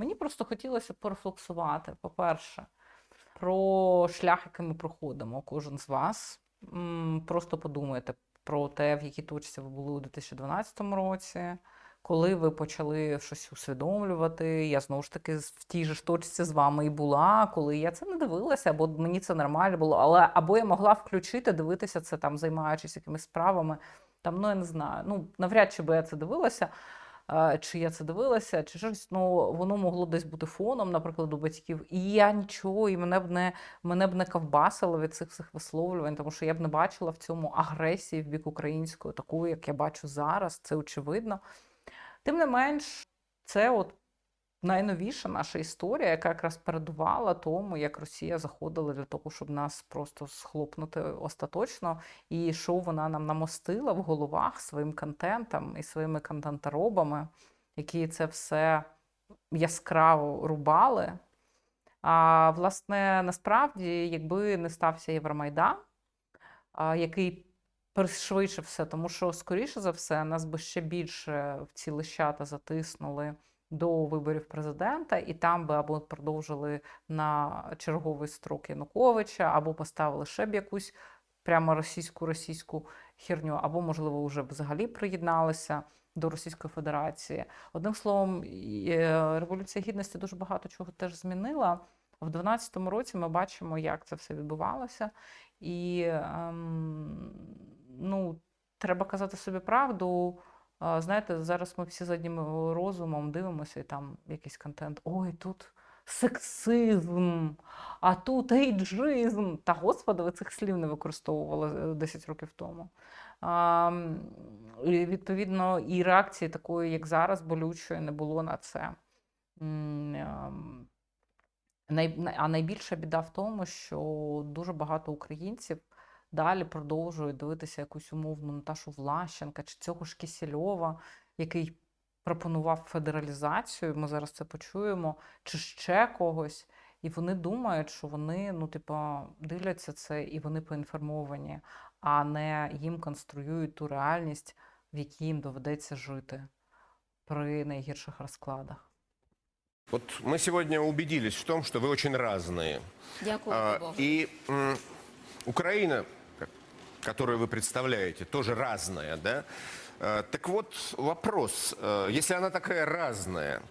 Мені просто хотілося порефлексувати, по-перше, про шлях, який ми проходимо, кожен з вас. Просто подумайте про те, в якій точці ви були у 2012 році, коли ви почали щось усвідомлювати. Я знову ж таки в тій же ж точці з вами і була, коли я це не дивилася, або мені це нормально було, але або я могла включити, дивитися це там, займаючись якимись справами. Там, ну я не знаю. Ну, навряд чи би я це дивилася. Чи я це дивилася, чи щось, ну воно могло десь бути фоном, наприклад, у батьків. І я нічого, і мене б не мене б не ковбасило від цих всіх висловлювань, тому що я б не бачила в цьому агресії в бік української, такої, як я бачу зараз, це очевидно. Тим не менш, це от найновіша наша історія, яка якраз передувала тому, як Росія заходила для того, щоб нас просто схлопнути остаточно. І що вона нам намостила в головах своїм контентом і своїми контенторобами, які це все яскраво рубали. А власне, насправді, якби не стався Євромайдан, який пришвидшив все, тому що, скоріше за все, нас би ще більше в ці лищата затиснули до виборів президента, і там би або продовжили на черговий строк Януковича, або поставили ще б якусь прямо російську російську херню, або, можливо, вже взагалі приєдналися до Російської Федерації. Одним словом, е, Революція Гідності дуже багато чого теж змінила. В 12-му році ми бачимо, як це все відбувалося. І ем, ну, треба казати собі правду. Знаєте, зараз ми всі заднім розумом дивимося, і там якийсь контент. Ой, тут сексизм, а тут ейджизм. Та господи, ви цих слів не використовували е, 10 років тому. А, і, відповідно, і реакції такої, як зараз, болючої, не було на це. А найбільша біда в тому, що дуже багато українців далі продовжують дивитися якусь умовну Наташу Влащенка чи цього ж Кісільова, який пропонував федералізацію. Ми зараз це почуємо, чи ще когось. І вони думають, що вони, ну, типа, дивляться це і вони поінформовані, а не їм конструюють ту реальність, в якій їм доведеться жити при найгірших розкладах. Вот мы сегодня убедились в том, что вы очень разные. Дякую А, Богу. И м, Украина, как- которую вы представляете, тоже разная, да? А, Так вот, вопрос, э, если она такая разная,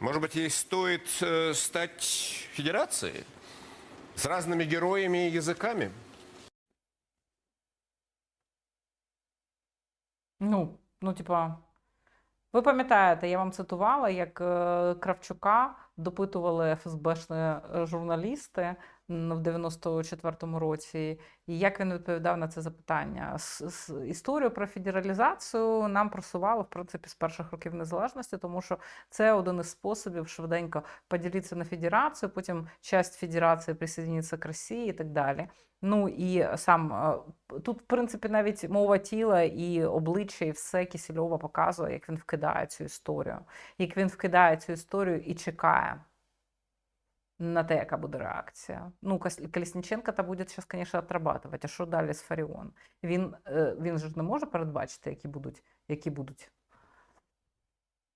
может быть, ей стоит э, стать федерацией? С разными героями и языками? Ну, ну, типа, ви пам'ятаєте, я вам цитувала, як е, Кравчука допитували ФСБшні журналісти м, в 94-му році, і як він відповідав на це запитання. Історію про федералізацію нам просували, в принципі, з перших років незалежності, тому що це один із способів швиденько поділитися на федерацію, потім часть федерації присоединиться к Росії і так далі. Ну і сам е, тут, в принципі, навіть мова тіла і обличчя, і все Кісільова показує, як він вкидає цю історію, як він вкидає цю історію і чекає на те, яка буде реакція. Ну, Колесніченко та буде зараз, звісно, отрабатувати. А що далі з Фаріон? Він, е, він же не може передбачити, які будуть, які будуть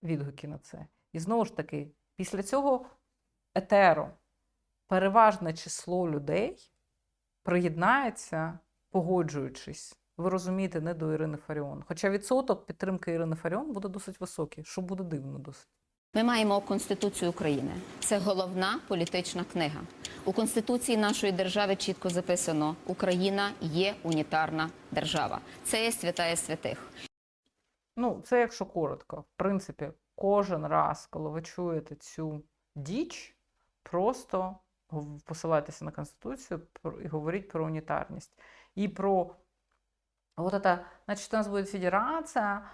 відгуки на це. І знову ж таки, після цього етеру переважне число людей приєднається, погоджуючись, ви розумієте, не до Ірини Фаріон. Хоча відсоток підтримки Ірини Фаріон буде досить високий, що буде дивно досить. Ми маємо Конституцію України. Це головна політична книга. У Конституції нашої держави чітко записано: Україна є унітарна держава. Це є святая святих. Ну, це якщо коротко. В принципі, кожен раз, коли ви чуєте цю діч, просто посилайтеся на Конституцію і говоріть про унітарність. І про от значить, у нас буде федерація,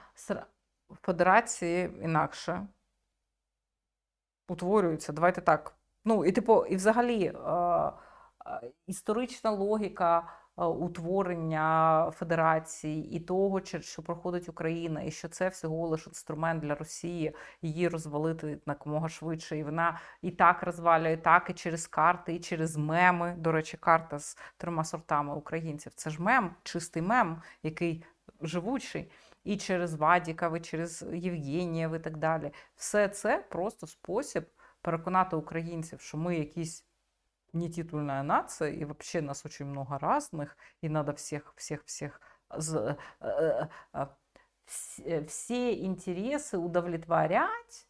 федерації інакше утворюються. Давайте так. Ну, і типу, і взагалі е, е, історична логіка е, утворення федерації і того, що проходить Україна, і що це всього лише інструмент для Росії її розвалити якомога швидше. І вона і так розвалює, і так, і через карти, і через меми. До речі, карта з трьома сортами українців. Це ж мем, чистий мем, який живучий. І через Вадіка, і через Євгенієв і так далі. Все це просто спосіб переконати українців, що ми якісь не титульная нація, і вообще нас очень много різних, і надо всіх, е, е, всі інтереси удовлетворять.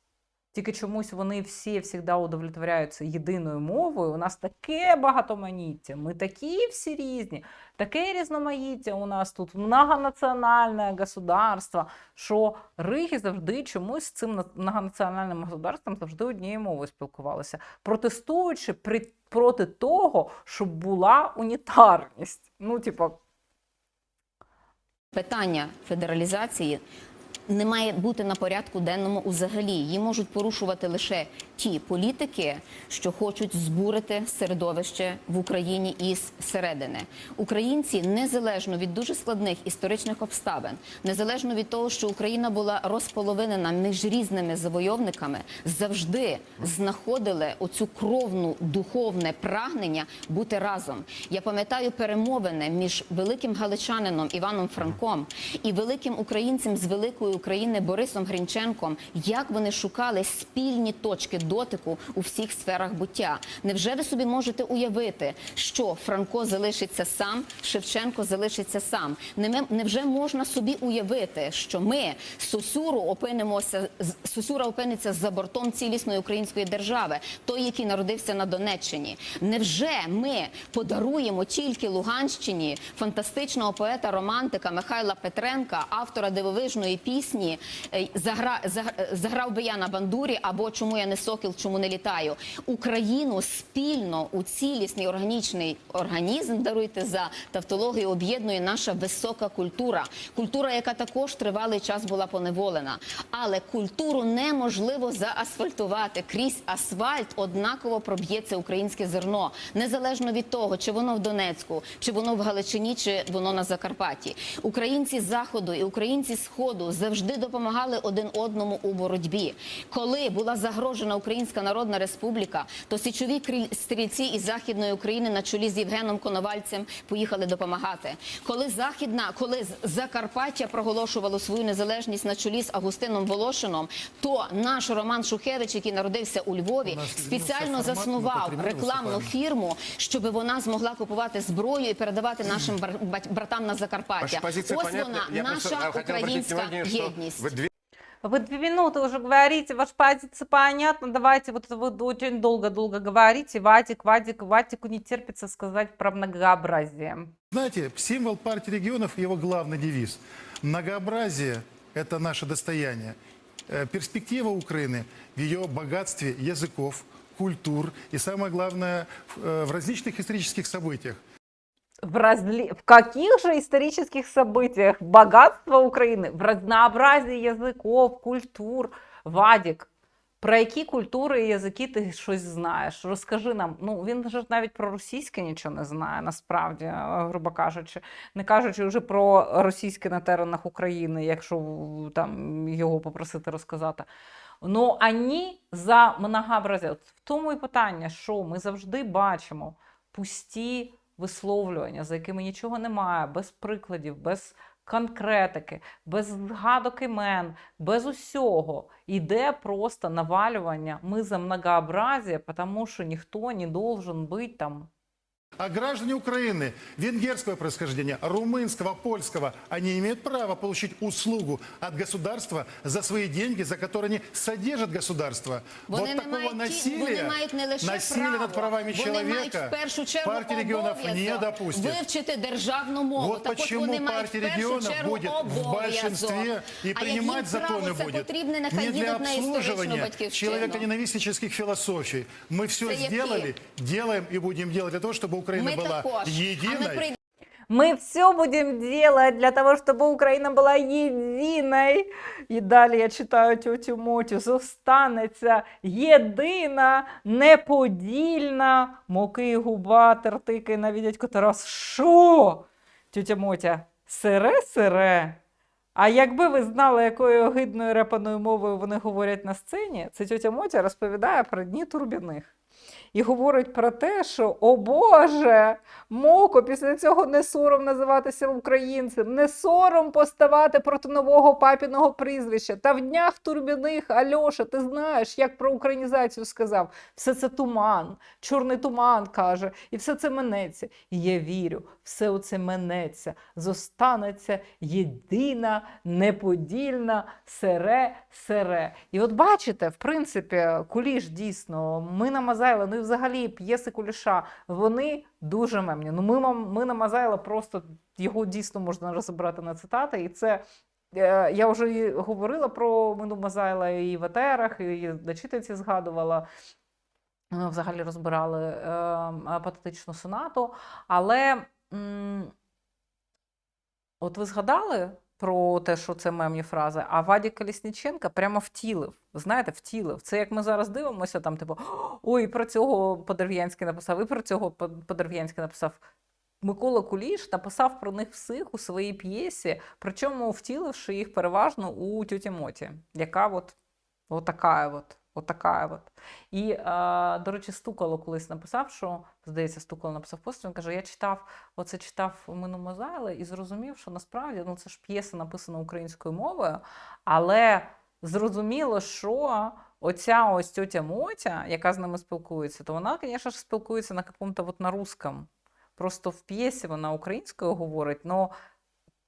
Тільки чомусь вони всі завжди удовлетворяються єдиною мовою. У нас таке багатоманіття, ми такі всі різні, таке різноманіття у нас тут многонаціональне государство, що риги завжди чомусь з цим на- многонаціональним государством завжди однією мовою спілкувалися, протестуючи при, проти того, щоб була унітарність. Ну, типу, питання федералізації не має бути на порядку денному взагалі. Її можуть порушувати лише ті політики, що хочуть збурити середовище в Україні із середини. Українці незалежно від дуже складних історичних обставин, незалежно від того, що Україна була розполовинена між різними завойовниками, завжди знаходили оцю кровну духовне прагнення бути разом. Я пам'ятаю перемовини між великим галичанином Іваном Франком і великим українцем з великої України Борисом Грінченком, як вони шукали спільні точки дотику у всіх сферах буття. Невже ви собі можете уявити, що Франко залишиться сам, Шевченко залишиться сам? Невже можна собі уявити, що ми Сосюру опинимося Сосюра опиниться за бортом цілісної української держави, той, який народився на Донеччині? Невже ми подаруємо тільки Луганщині фантастичного поета романтика Михайла Петренка, автора дивовижної пісні е, «Загра, заг- заграв би я на бандурі або чому я не сокіл, чому не літаю? Україну спільно у цілісний органічний організм даруйте за тавтологію об'єднує наша висока культура. Культура, яка також тривалий час була поневолена. Але культуру неможливо заасфальтувати. Крізь асфальт однаково проб'ється українське зерно, незалежно від того, чи воно в Донецьку, чи воно в Галичині, чи воно на Закарпатті. Українці заходу і українці сходу завжди допомагали один одному у боротьбі. Коли була загрожена Українська Народна Республіка, то січові стрільці із західної України на чолі з Євгеном Коновальцем поїхали допомагати. Коли західна, коли Закарпаття проголошувало свою незалежність на чолі з Агустином Волошином, то наш Роман Шухевич, який народився у Львові, нас спеціально заснував рекламну фірму, щоб вона змогла купувати зброю і передавати нашим братам на Закарпаття. Ось вона, наша українська єдність. Вы две минуты уже говорите, ваша позиция понятна. Давайте, вот вы очень долго-долго говорите. Вадик, Вадик, Вадику не терпится сказать про многообразие. Знаете, символ партии регионов, его главный девиз. Многообразие – это наше достояние. Э, Перспектива Украины в ее богатстве языков, культур и, самое главное, в э, в различных исторических событиях. В, разли... в каких же исторических событиях богатство Украины? В разнообразии языков, культур. Вадик, про які культури і язики ти щось знаєш? Розкажи нам. Ну він же ж навіть про російське нічого не знає, насправді, е, грубо кажучи, не кажучи вже про російське на теренах України, якщо в- там його попросити розказати. Ну, ані за многообразие. От в тому і питання, що ми завжди бачимо пусті висловлювання, за якими нічого немає, без прикладів, без конкретики, без згадок імен, без усього. Іде просто навалювання. Ми за многообразие, тому що ніхто не должен бути там А граждане Украины венгерского происхождения, румынского, польского, они имеют право получить услугу от государства за свои деньги, за которые они содержат государство. Вони вот не такого мають ті- насилия, вони мають не лише насилия право, над правами вони человека мають в першу чергу партия регионов не обов'язок допустит. вивчити державну мову. Вот так от почему вони мають партия в першу регионов чергу будет в обов'язок. большинстве и а принимать як їм право законы це будет потрібне, нехай не для їдуть на історичну обслуживания батьківщину. человеконенавистнических философий. Мы все Это які? сделали, делаем и будем делать для того, чтобы Украина Ми была також. А ми единой. прийдемо Мы все будем делать для того, чтобы Украина была єдиною. І далі я читаю тетю Мотю. Зостанеться єдина, неподільна. Моки губа, тертики, навіть дядько Тарас. Що? Тетя Мотя, сире-сире. А якби ви знали, якою огидною репаною мовою вони говорять на сцені, це тетя Мотя розповідає про дні Турбіних. і говорить про те, що о Боже, Моко, після цього не сором називатися українцем, не сором поставати проти нового папіного прізвища. Та в днях турбіних, Альоша, ти знаєш, як про українізацію сказав. Все це туман, чорний туман каже, і все це минеться. І я вірю, все оце минеться, зостанеться єдина, неподільна сере сере. І от бачите, в принципі, куліш дійсно, ми на Мазайла, ну і взагалі п'єси куліша, вони дуже мемні. Ну, ми, ми на Мазайла просто його дійсно можна розібрати на цитати, і це. е, Я вже говорила про Мину Мазайла і в етерах, і на читанці згадувала. Ми взагалі розбирали е, е, патетичну сонату. Але м, от ви згадали про те, що це мемні фрази, а Ваді Колісніченка прямо втілив. Знаєте, втілив. Це як ми зараз дивимося, там, типу, ой, про цього Подерв'янський написав, і про цього Под- Подерв'янський написав. Микола Куліш написав про них всіх у своїй п'єсі, причому втіливши їх переважно у тюті Моті, яка от, от така от. Отака от. І, до речі, Стукало колись написав, що, здається, Стукало написав пост, він каже, я читав, оце читав Мину Мозайли і зрозумів, що насправді ну, це ж п'єса написана українською мовою, але зрозуміло, що оця ось тьотя Мотя, яка з ними спілкується, то вона, звісно ж, спілкується на какому-то вот на русском. Просто в п'єсі вона українською говорить, але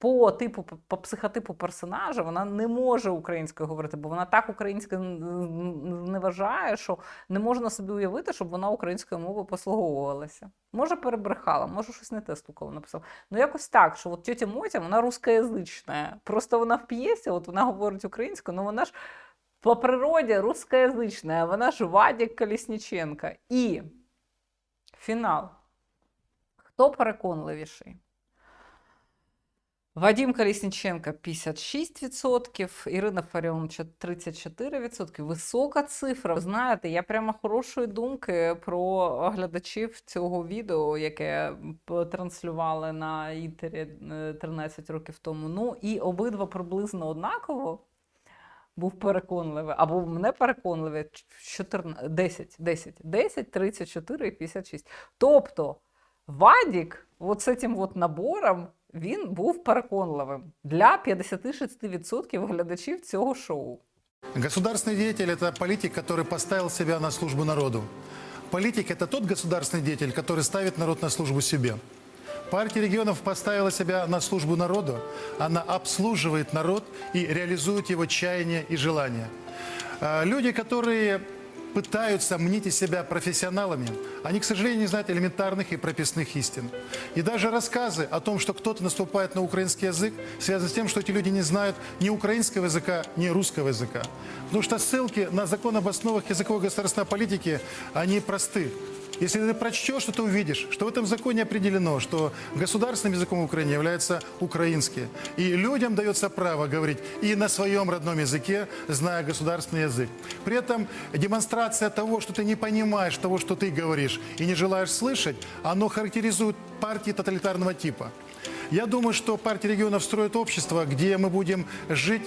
по типу, по- психотипу персонажа вона не може українською говорити, бо вона так українською не вважає, що не можна собі уявити, щоб вона українською мовою послуговувалася. Може, перебрехала, може, щось не те стукало написав. Ну, якось так, що от тетя Мотя, вона рускоязична. Просто вона в п'єсі, от вона говорить українською, але вона ж по природі рускоязична, вона ж Вадік Колісніченка. І фінал. Хто переконливіший? Вадим Колісніченка 56%, Ірина Фаріон 34%. Висока цифра. Ви Знаєте, я прямо хорошої думки про глядачів цього відео, яке транслювали на інтері е, 13 років тому. Ну і обидва приблизно однаково. Був переконливий, або не переконливий 14, 10, 10, 10, 34 і 56. Тобто Вадік, от з цим от набором, він був переконливим для 56% глядачів цього шоу. Государственный деятель – это политик, который поставил себя на службу народу. Политик – это тот государственный деятель, который ставит народ на службу себе. Партия регионов поставила себя на службу народу. Она обслуживает народ и реализует его чаяния и желания. А, Люди, которые пытаются мнить из себя профессионалами, они, к сожалению, не знают элементарных и прописных истин. И даже рассказы о том, что кто-то наступает на украинский язык, связаны с тем, что эти люди не знают ни украинского языка, ни русского языка. Потому что ссылки на закон об основах языковой государственной политики, они просты. Если ты прочтешь, то ты увидишь, что в этом законе определено, что государственным языком в Украине является украинский. И людям дается право говорить и на своем родном языке, зная государственный язык. При этом демонстрация того, что ты не понимаешь того, что ты говоришь, и не желаешь слышать, оно характеризует партии тоталитарного типа. Я думаю, что партия регионов строит общество, где мы будем жить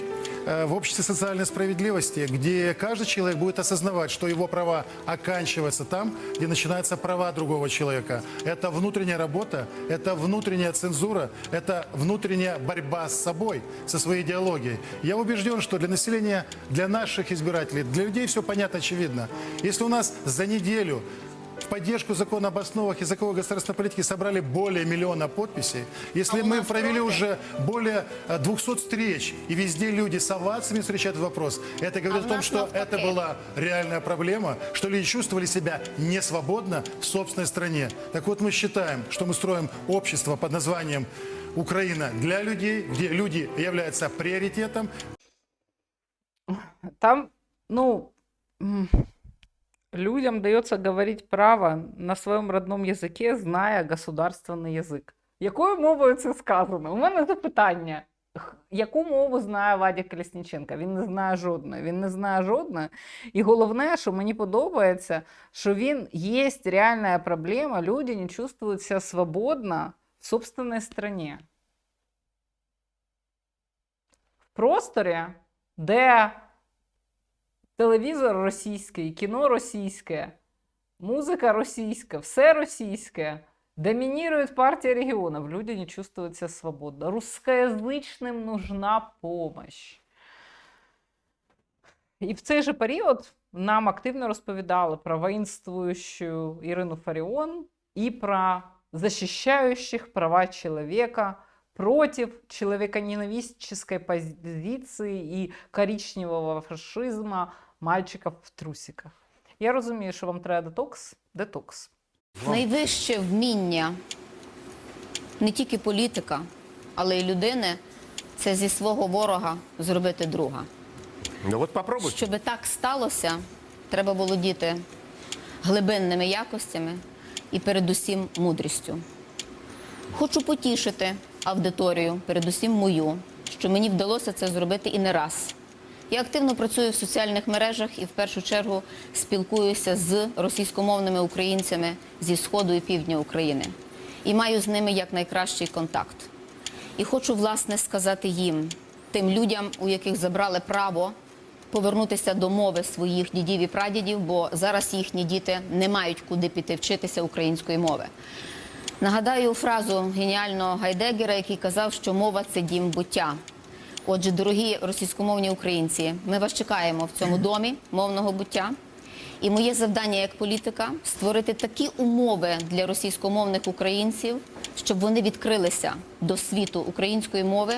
э, в обществе социальной справедливости, где каждый человек будет осознавать, что его права оканчиваются там, где начинаются права другого человека. Это внутренняя работа, это внутренняя цензура, это внутренняя борьба с собой, со своей идеологией. Я убежден, что для населения, для наших избирателей, для людей все понятно, очевидно. Если у нас за неделю в поддержку закона об основах языковой государственной политики собрали более миллиона подписей. Если мы провели уже более э, 200 встреч, и везде люди с овациями встречают вопрос, это говорит А о том, что навпаки. это была реальная проблема, что люди чувствовали себя несвободно в собственной стране. Так вот, мы считаем, что мы строим общество под названием Украина для людей, где люди являются приоритетом, Там, ну, людям дается говорить право на своєму родному язикі, зная государственний язик. Якою мовою це сказано? У мене запитання. Яку мову знає Вадя Колісніченка? Він не знає жодної. Він не знає жодної. І головне, що мені подобається, що він є реальна проблема, люди не чувствують свободно в собственной стране. В просторі, де телевізор російський, кіно російське, музыка российская, все российское. Доминирует партия регионов. Люди не чувствуют себя свободно. Русскоязычным нужна помощь. І в цей же період нам активно розповідали про воинствующую Ірину Фаріон і про защищающих права человека против человеконенавистнической позиции и коричневого фашизма мальчиков в трусиках. Я розумію, що вам треба детокс. Детокс. Найвище вміння не тільки політика, але й людини це зі свого ворога зробити друга. Ну вот попробуйте. Щоб так сталося, треба володіти глибинними якостями і передусім мудрістю. Хочу потішити аудиторію, передусім мою, що мені вдалося це зробити і не раз. Я активно працюю в соціальних мережах і в першу чергу спілкуюся з російськомовними українцями зі сходу і півдня України. І маю з ними якнайкращий контакт. І хочу власне сказати їм, тим людям, у яких забрали право повернутися до мови своїх дідів і прадідів, бо зараз їхні діти не мають куди піти вчитися української мови. Нагадаю фразу геніального Гайдегера, який казав, що мова це дім буття. Отже, дорогі російськомовні українці, ми вас чекаємо в цьому домі мовного буття. І моє завдання як політика створити такі умови для російськомовних українців, щоб вони відкрилися до світу української мови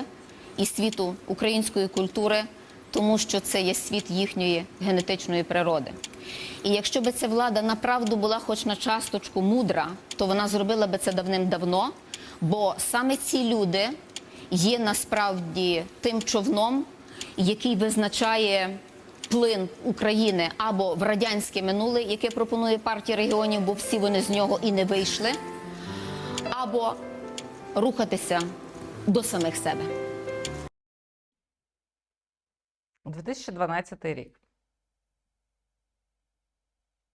і світу української культури, тому що це є світ їхньої генетичної природи. І якщо би ця влада направду була хоч на часточку мудра, то вона зробила би це давним-давно, бо саме ці люди є насправді тим човном, який визначає плин України або в радянське минуле, яке пропонує партія регіонів, бо всі вони з нього і не вийшли, або рухатися до самих себе. 2012 рік.